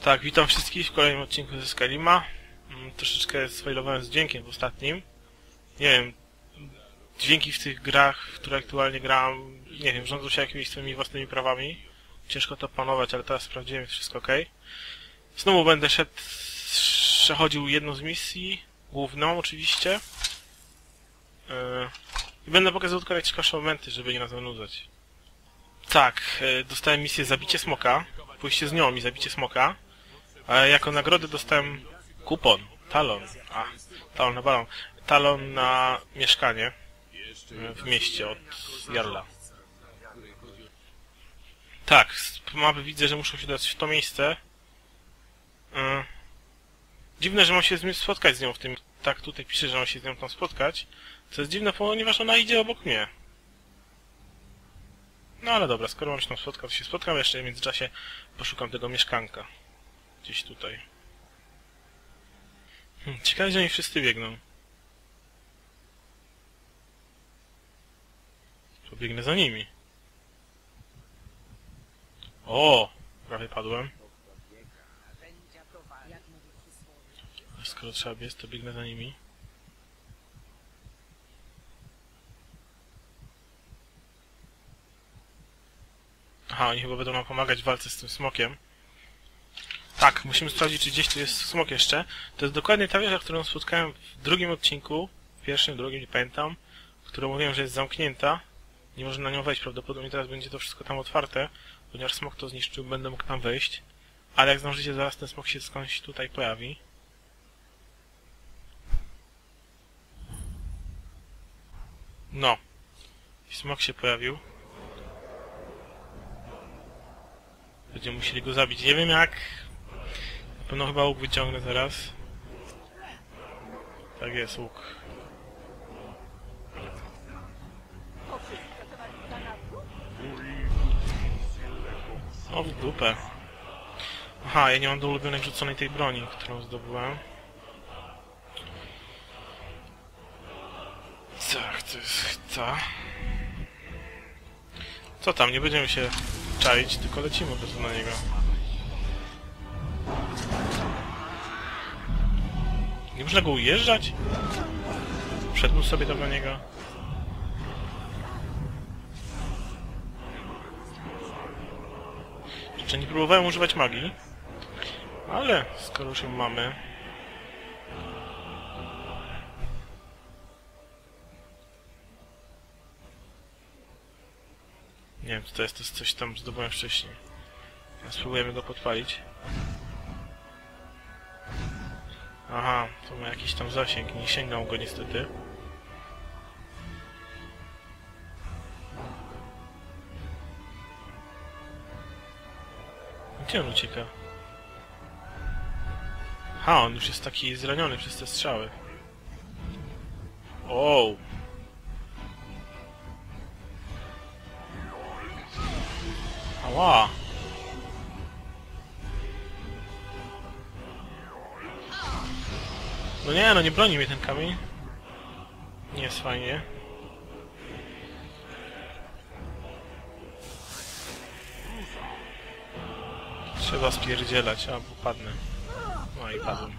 Tak, witam wszystkich w kolejnym odcinku ze Skylima. Mm, Troszeczkę sfailowałem z dźwiękiem w ostatnim. Nie wiem, dźwięki w tych grach, w które aktualnie gram, nie wiem, rządzą się jakimiś swoimi własnymi prawami. Ciężko to panować, ale teraz sprawdziłem, jest wszystko ok. Znowu będę szedł, przechodził jedną z misji, główną oczywiście. Yy, I będę pokazywał tylko najciekawsze momenty, żeby nie nas zanudzać. Tak, yy, dostałem misję Zabicie Smoka. Pójście z nią i zabicie smoka. A jako nagrodę dostałem kupon, talon. A, talon na balon. Talon na mieszkanie w mieście od Jarla. Tak, z mapy widzę, że muszę się dać w to miejsce. E, Dziwne, że mam się z nią spotkać z nią w tym... Tak, tutaj pisze, że mam się z nią tam spotkać. Co jest dziwne, ponieważ ona idzie obok mnie. No ale dobra, skoro mam się tam spotkał, to się spotkam. Jeszcze w międzyczasie poszukam tego mieszkanka. Gdzieś tutaj. Hmm, ciekawe, że oni wszyscy biegną. Pobiegnę za nimi. O! Prawie padłem. A skoro trzeba biec, to biegnę za nimi. Aha, oni chyba będą nam pomagać w walce z tym smokiem. Tak, musimy sprawdzić, czy gdzieś tu jest smok jeszcze. To jest dokładnie ta wieża, którą spotkałem w drugim odcinku. W pierwszym, drugim, nie pamiętam. Którą mówiłem, że jest zamknięta. Nie można na nią wejść, prawdopodobnie teraz będzie to wszystko tam otwarte. Ponieważ smok to zniszczył, będę mógł tam wejść. Ale jak zdążycie, zaraz ten smok się skądś tutaj pojawi. No. Smok się pojawił. Będziemy musieli go zabić. Nie wiem jak. Pewno chyba łuk wyciągnę teraz. Tak jest, łuk. O, w dupę. Aha, ja nie mam do ulubionej rzuconej tej broni, którą zdobyłem. Tak, to jest ta. Co tam, nie będziemy się czaić, tylko lecimy po prostu na niego. Nie można go ujeżdżać? Wszedł sobie tam na niego. Jeszcze nie próbowałem używać magii. Ale skoro już ją mamy... Nie wiem, co to jest, to jest coś tam zdobyłem wcześniej. Spróbujemy go podpalić. Aha, to ma jakiś tam zasięg, nie sięgam go niestety. Gdzie on ucieka? Ha, on już jest taki zraniony przez te strzały. O. Ała! No nie, no nie broni mnie ten kamień. Nie jest fajnie. Trzeba spierdzielać, a padnę. No i padłem.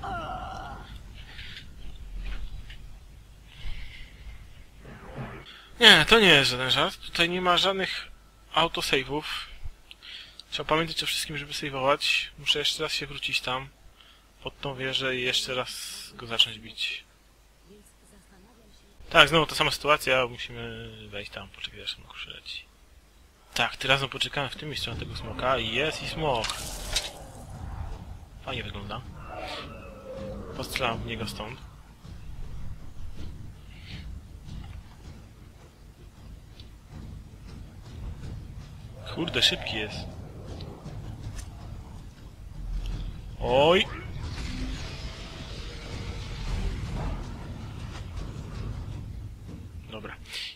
Nie, to nie jest żaden żart. Tutaj nie ma żadnych autosave'ów. Trzeba pamiętać o wszystkim, żeby saveować. Muszę jeszcze raz się wrócić tam, pod tą wieżę i jeszcze raz go zacząć bić. Tak, znowu ta sama sytuacja, musimy wejść tam, poczekać aż smok przyleci. Tak, teraz razem poczekałem w tym miejscu na tego smoka i jest i smok. Fajnie wygląda. Postrzelam w niego stąd. Kurde, szybki jest. Oj! Dobra.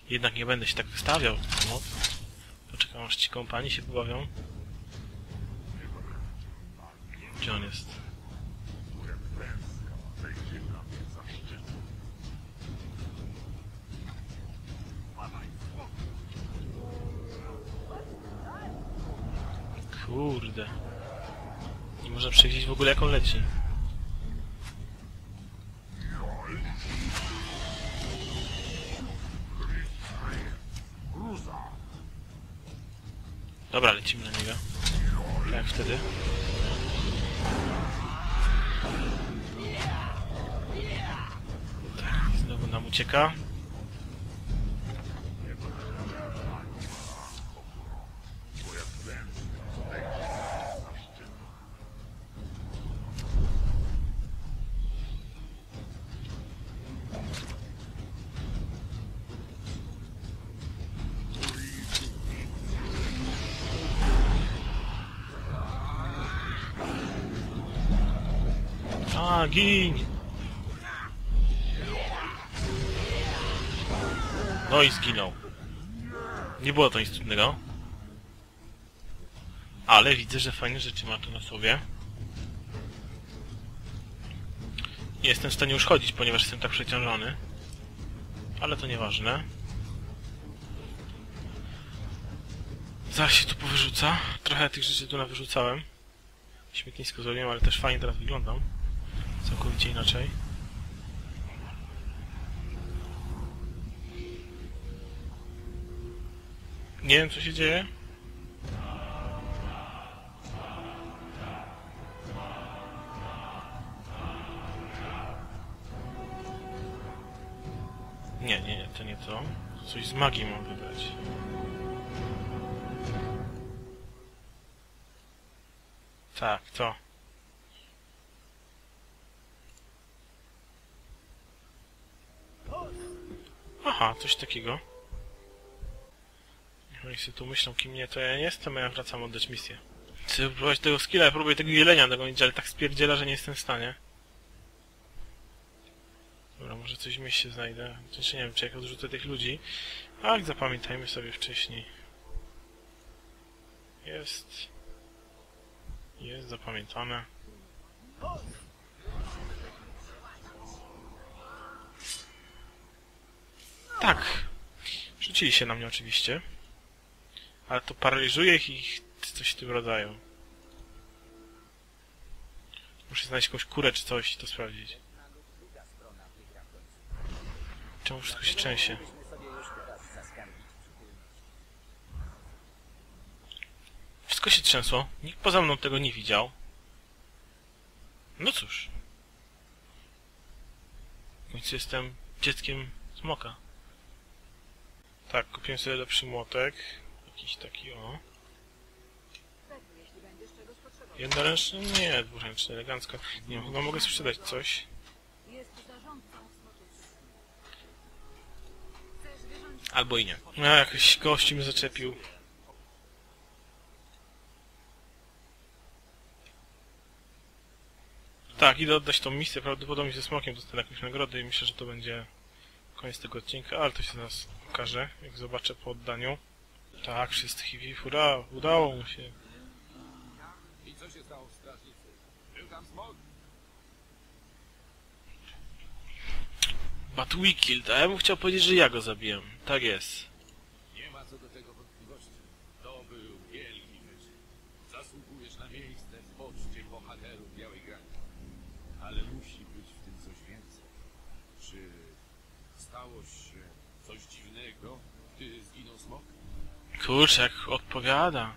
Jednak nie będę się tak wystawiał mocno. Poczekam aż ci kompanii się pobawią. Gdzie on jest? Kurde. Można przewidzieć w ogóle jak on leci. Dobra, lecimy na niego. Tak jak wtedy. Tak, znowu nam ucieka. Gin! No i zginął. Nie było to nic trudnego. Ale widzę, że fajne rzeczy ma tu na sobie. Nie jestem w stanie już chodzić, ponieważ jestem tak przeciążony. Ale to nieważne. Zaraz się tu powyrzuca. Trochę tych rzeczy tu nawyrzucałem. Śmietnisko zrobiłem, ale też fajnie teraz wyglądam. Całkowicie inaczej. Nie wiem co się dzieje. Nie, nie, nie, to nie to. Coś z magii mam wybrać. Tak, to. Aha, coś takiego. Oni sobie tu myślą, kim nie, to ja nie jestem, a ja wracam oddać misję. Chcę próbować tego skilla, ja próbuję tego jelenia dogonić, ale tak spierdziela, że nie jestem w stanie. Dobra, może coś w mieście znajdę. Znaczy nie wiem, czy jak odrzucę tych ludzi. Ach, zapamiętajmy sobie wcześniej. Jest. Jest zapamiętane. Tak. Rzucili się na mnie oczywiście. Ale to paraliżuje ich i coś w tym rodzaju. Muszę znaleźć jakąś kurę czy coś i to sprawdzić. Czemu wszystko się trzęsie? Wszystko się trzęsło. Nikt poza mną tego nie widział. No cóż. W końcu jestem dzieckiem smoka. Tak, kupiłem sobie lepszy młotek. Jakiś taki o. Jednoręczny? Nie, dwuręczny, elegancko. Nie wiem, chyba mogę sprzedać coś. Albo i nie. No, jakiś gości mnie zaczepił. Tak, idę oddać tą misję, prawdopodobnie ze smokiem dostanę jakąś nagrodę i myślę, że to będzie koniec tego odcinka, ale to się zaraz okaże, jak zobaczę po oddaniu. Tak, wszystkich hurra, udało mu się. I co się stało w strażnicy? Był tam smog? But we killed, a ja bym chciał powiedzieć, że ja go zabiłem. Tak jest. Nie ma co do tego wątpliwości. To był wielki wyczyn. Zasługujesz na miejsce w poczcie bohaterów Białej Grani. Ale musi być w tym coś więcej. Czy stało się coś dziwnego, gdy zginął smok? Kurczę, jak odpowiada.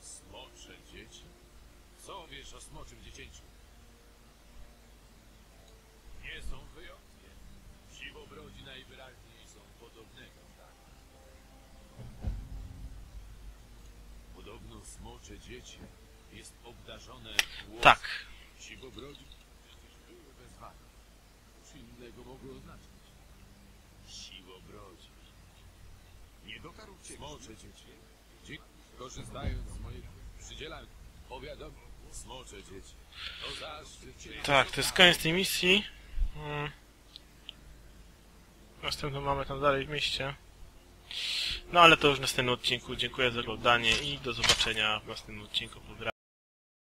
Smocze dzieci? Co wiesz o smoczym dziecięciu? Nie są wyjątkiem. Siwobrodzi najwyraźniej są podobnego? Podobno smocze dziecię jest obdarzone głosem. Tak. Siwobrodzi przecież były bez Cóż innego mogło oznaczać? Siwobrodzi. Nie dotarł cię Smocze dzieci. Dzie korzystając z mojego przydziela powiadom smocze dzieci. To zaszczyt cię. Tak, to jest koniec tej misji. Mm. Następną mamy tam dalej w mieście. No ale to już w następnym odcinku. Dziękuję za oglądanie i do zobaczenia w następnym odcinku. Pozdrawiam.